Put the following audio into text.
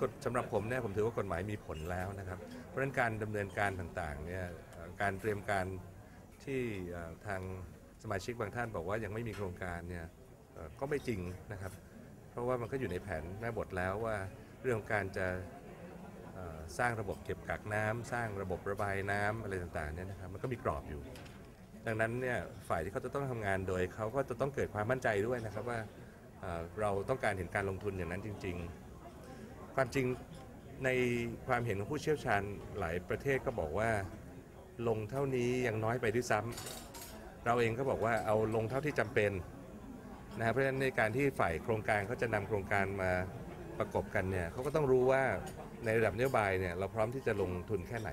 กฎสำหรับผมเนี่ยผมถือว่ากฎหมายมีผลแล้วนะครับ เพราะฉะนั้นการดำเนินการต่างๆเนี่ยการเตรียมการที่ทางสมาชิกบางท่านบอกว่ายังไม่มีโครงการเนี่ยก็ไม่จริงนะครับ เพราะว่ามันก็อยู่ในแผนแม่บทแล้วว่าเรื่องการจะสร้างระบบเก็บกักน้ำสร้างระบบระบายน้ำอะไรต่างๆเนี่ยนะครับมันก็มีกรอบอยู่ ดังนั้นเนี่ยฝ่ายที่เขาจะต้องทำงานโดยเขาก็จะต้องเกิดความมั่นใจด้วยนะครับว่าเราต้องการเห็นการลงทุนอย่างนั้นจริง ๆ ความจริงในความเห็นของผู้เชี่ยวชาญหลายประเทศก็บอกว่าลงเท่านี้ยังน้อยไปด้วยซ้ำเราเองก็บอกว่าเอาลงเท่าที่จำเป็นนะครับเพราะฉะนั้นในการที่ฝ่ายโครงการเขาจะนำโครงการมาประกบกันเนี่ยเขาก็ต้องรู้ว่าในระดับนโยบายเนี่ยเราพร้อมที่จะลงทุนแค่ไหน